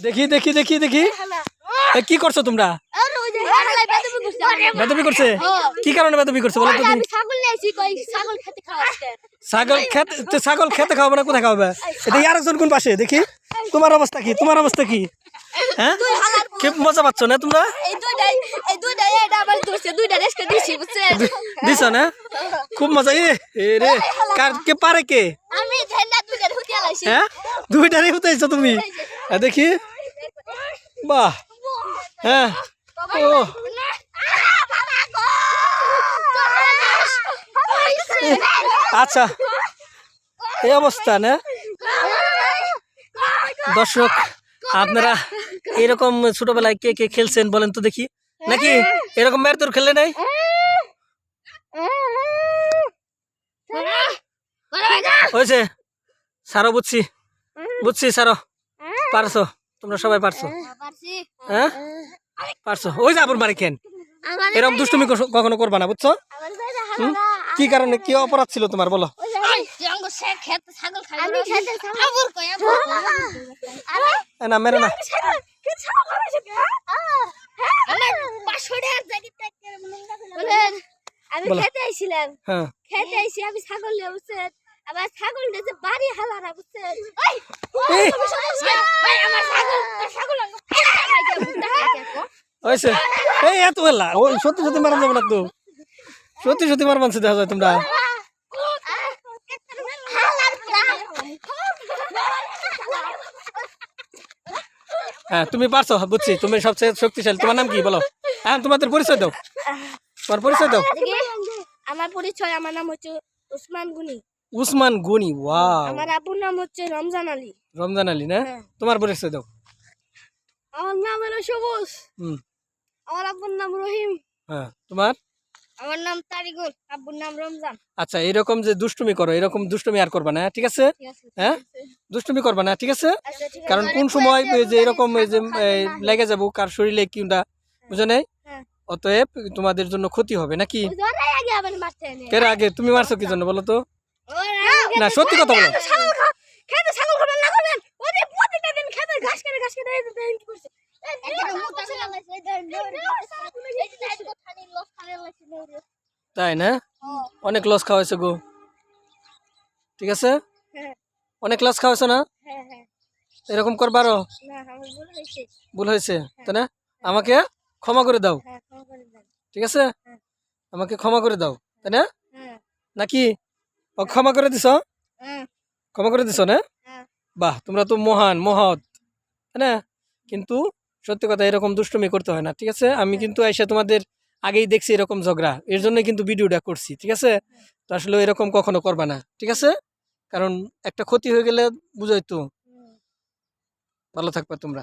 দেখি দেখি দেখি দেখি। এ, কি করছ তোমরা? বেদবি করছে? কি কারণে বেদবি করছে বলো তুমি ছাগল খেতে ছাগল খেতে খাওয়াবে না কোথায় খাওয়াবে? এটা আর একজন কোন পাশে? দেখি। তোমার অবস্থা কি? তোমার অবস্থা কি? হ্যাঁ? কি মজা পাচ্ছ না তোমরা? দিছি না? খুব মজা। এ রে কার কে পারে কে? হ্যাঁ? দুইটারই হতেছ তুমি। দেখি। বাহ। হ্যাঁ। ও। আচ্ছা। এই অবস্থা না দর্শক, আপনারা এরকম ছোটবেলায় কে কে খেলছেন বলেন তো দেখি। নাকি এরকম মেয়ের তোর খেলে নাই? হয়েছে। সারো বুঝছি। বুঝছি, সারো। পারছ। তোমরা সবাই পারছ? হ্যাঁ পারছ। ওই যে আবার মারি কেন এরকম দুষ্টুমি কখনো করবা না বুঝছ? কি কারণে? কি অপরাধ ছিল তোমার? বলো। আমি খেতে ছাগল। কই আমি এ না মেরে না। আমি খেতে আইছিলাম। হ্যাঁ। খেতে আইছি আমি ছাগল নিয়ে বুঝছেন? আবার ছাগল নিয়ে যে বাড়ি হালারা ছাগল হয়েছে এই এত হেলা ও সত্যি সত্যি মারা যাবে না তো সত্যি সত্যি মার মানছে দেখা যায় তোমরা হ্যাঁ তুমি পারছ বুঝছি তুমি সবচেয়ে শক্তিশালী তোমার নাম কি বলো হ্যাঁ তোমাদের পরিচয় দাও তোমার পরিচয় দাও আমার পরিচয় আমার নাম হচ্ছে উসমান গুনি উসমান গনি ওয়াও। আমার আপুর নাম হচ্ছে রমজান আলী। রমজান আলী না? হ্যাঁ। তোমার পরিচয় দাও। আমার নাম হলো সবুজ। হুম। আমার আব্বুর নাম রহিম। হ্যাঁ তোমার? আমার নাম তারিকুল আব্বুর নাম রমজান। আচ্ছা এরকম যে দুষ্টুমি করো এরকম দুষ্টুমি আর করবা না ঠিক আছে? হ্যাঁ? দুষ্টুমি করবা না ঠিক আছে? আচ্ছা কারণ কোন সময় যে এরকম যে লেগে যাব কার শরীরে কিংবা বুঝো নাই? হ্যাঁ। অতএব তোমাদের জন্য ক্ষতি হবে নাকি? এর আগে? তুমি মারছো কি জন্য বলো তো? না সত্যি কথা বলো। খেতে ছাগল খাবেন না করবেন? ওদের প্রত্যেকটা দিন খেতে ঘাস কেটে ঘাস কেটে এই দেখেন কি করছে? তাই না? অনেক লস খাওয়াইছো গো। ঠিক আছে? হ্যাঁ। অনেক লস খাওয়াইছো না? হ্যাঁ হ্যাঁ। এরকম করবারও না ভুল হয়েছে। তাই না? আমাকে ক্ষমা করে দাও। হ্যাঁ ক্ষমা করে দেন। ঠিক আছে? হ্যাঁ। আমাকে ক্ষমা করে দাও তাই না? হ্যাঁ। নাকি? ও ক্ষমা করে দিছ হ্যাঁ ক্ষমা করে দিছ না? হ্যাঁ বাহ তোমরা তো মহান মহৎ না কিন্তু সত্যি কথা এরকম দুষ্টুমি করতে হয় না ঠিক আছে? আমি কিন্তু এসে তোমাদের আগেই দেখছি এরকম ঝগড়া এর জন্য কিন্তু ভিডিওটা করছি ঠিক আছে? তো আসলে এরকম কখনো করবা না ঠিক আছে? কারণ একটা ক্ষতি হয়ে গেলে বুঝাই তো ভালো থাকবে তোমরা।